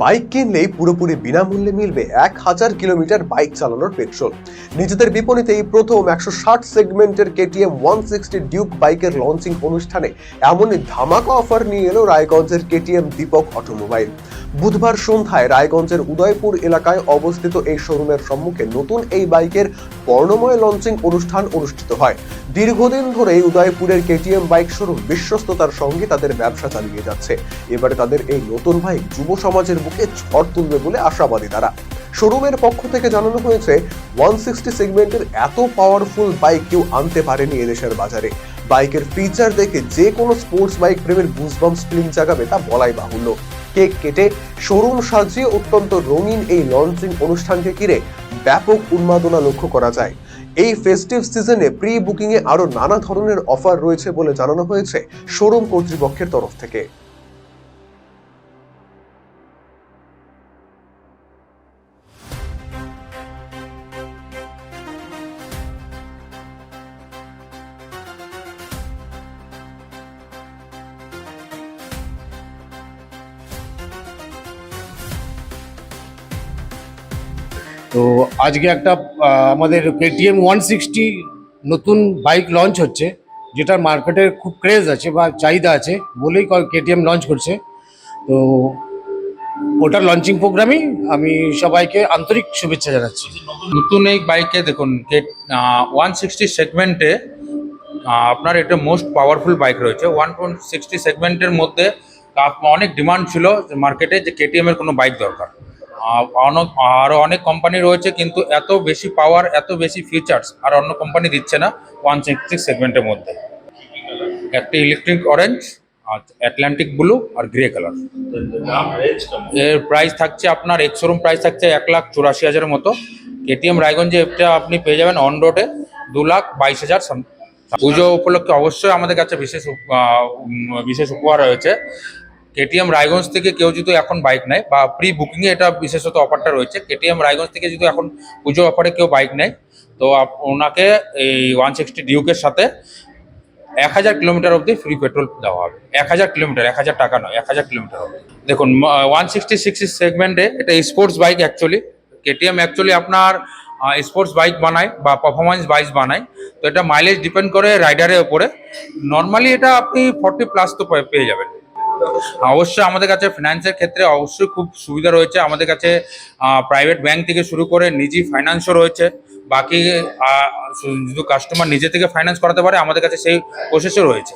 Bike কিনলেই পুরোপুরি বিনামূল্যে মিলবে এক হাজার কিলোমিটার বাইক চালানোর পেট্রোল। নিজেদের বিপণীতে এই প্রথম একশো ষাট সেগমেন্টের কেটিএম ওয়ান সিক্সটি ডিউক বাইকের লঞ্চিং অনুষ্ঠানে এমনই ধামাকা অফার নিয়ে এলো রায়গঞ্জের কেটিএম দীপক অটোমোবাইল। বুধবার সন্ধ্যায় রায়গঞ্জের উদয়পুর এলাকায় অবস্থিত এই শোরুমের সম্মুখে নতুন এই বাইকের বর্ণময় লঞ্চিং অনুষ্ঠান অনুষ্ঠিত হয়। দীর্ঘদিন ধরে উদয়পুরের কেটিএম বাইক শোরুম বিশ্বস্ততার সঙ্গে তাদের ব্যবসা চালিয়ে যাচ্ছে। এবারে তাদের এই নতুন বাইক যুব সমাজের বুকে ঝড় তুলবে বলে আশাবাদী তারা। শোরুমের পক্ষ থেকে জানানো হয়েছে, ওয়ান সিক্সটি সেগমেন্টের এত পাওয়ারফুল বাইক কেউ আনতে পারেনি এদেশের বাজারে। বাইকের ফিচার দেখে যে কোনো স্পোর্টস বাইক প্রেমের গুজবাম্পস ফিলিং জাগাবে তা বলাই বাহুল্য। কেক কেটে শোরুম সাজিয়ে অত্যন্ত রঙিন এই লঞ্চিং অনুষ্ঠানকে ঘিরে ব্যাপক উন্মাদনা লক্ষ্য করা যায়। এই ফেস্টিভ সিজনে প্রি বুকিংয়ে এ আরও নানা ধরনের অফার রয়েছে বলে জানানো হয়েছে শোরুম কর্তৃপক্ষের তরফ থেকে। তো আজকে একটা আমাদের কেটিএম ওয়ান সিক্সটি নতুন বাইক লঞ্চ হচ্ছে, যেটার মার্কেটে খুব ক্রেজ আছে বা চাহিদা আছে বলেই কেটিএম লঞ্চ করছে। তো ওটার লঞ্চিং প্রোগ্রামই আমি সবাইকে আন্তরিক শুভেচ্ছা জানাচ্ছি। নতুন এই বাইকে দেখুন ওয়ান সিক্সটি সেগমেন্টে আপনার এটা মোস্ট পাওয়ারফুল বাইক রয়েছে। ওয়ান সিক্সটি সেগমেন্টের মধ্যে অনেক ডিমান্ড ছিল মার্কেটে যে কেটিএমের কোনো বাইক দরকার। অনেক আরও অনেক কোম্পানি রয়েছে, কিন্তু এত বেশি পাওয়ার এত বেশি ফিচার্স আর অন্য কোম্পানি দিচ্ছে না ওয়ান সিক্সটি সেগমেন্টের মধ্যে। একটা ইলেকট্রিক অরেঞ্জ আর অ্যাটলান্টিক ব্লু আর গ্রে কালারের প্রাইস থাকছে আপনার শোরুম প্রাইস থাকছে এক লাখ চুরাশি হাজারের মতো। কেটিএম রায়গঞ্জে এটা আপনি পেয়ে যাবেন অন রোডে দু লাখ বাইশ হাজার পুজো উপলক্ষে অবশ্যই আমাদের কাছে বিশেষ বিশেষ উপহার রয়েছে। কেটিএম রায়গঞ্জ থেকে কেউ যদি এখন বাইক নেয় বা প্রি বুকিংয়ে এটা বিশেষত অফারটা রয়েছে কেটিএম রায়গঞ্জ থেকে যদি এখন পুজো অফারে কেউ বাইক নেয়, তো ওনাকে এই ওয়ান সিক্সটি ডিউকের সাথে এক হাজার কিলোমিটার অবধি ফ্রি পেট্রোল দেওয়া হবে। এক হাজার কিলোমিটার, এক হাজার টাকা নয়, এক হাজার কিলোমিটার হবে। দেখুন ওয়ান সিক্সটি সিক্স সেগমেন্টে এটা sports bike actually KTM actually আপনার স্পোর্টস বাইক বানায় বা পারফরমেন্স বাইক বানায়। তো এটা মাইলেজ ডিপেন্ড করে রাইডারের উপরে। নর্মালি এটা আপনি ফর্টি প্লাস তো পেয়ে যাবেন। অবশ্যই আমাদের কাছে ফিনান্সের ক্ষেত্রে অবশ্যই খুব সুবিধা রয়েছে। আমাদের কাছে প্রাইভেট ব্যাংক থেকে শুরু করে নিজি ফাইন্যান্সও রয়েছে। বাকি শুধু কাস্টমার নিজে থেকে ফাইন্যান্স করাতে পারে, আমাদের কাছে সেই প্রসেসও রয়েছে।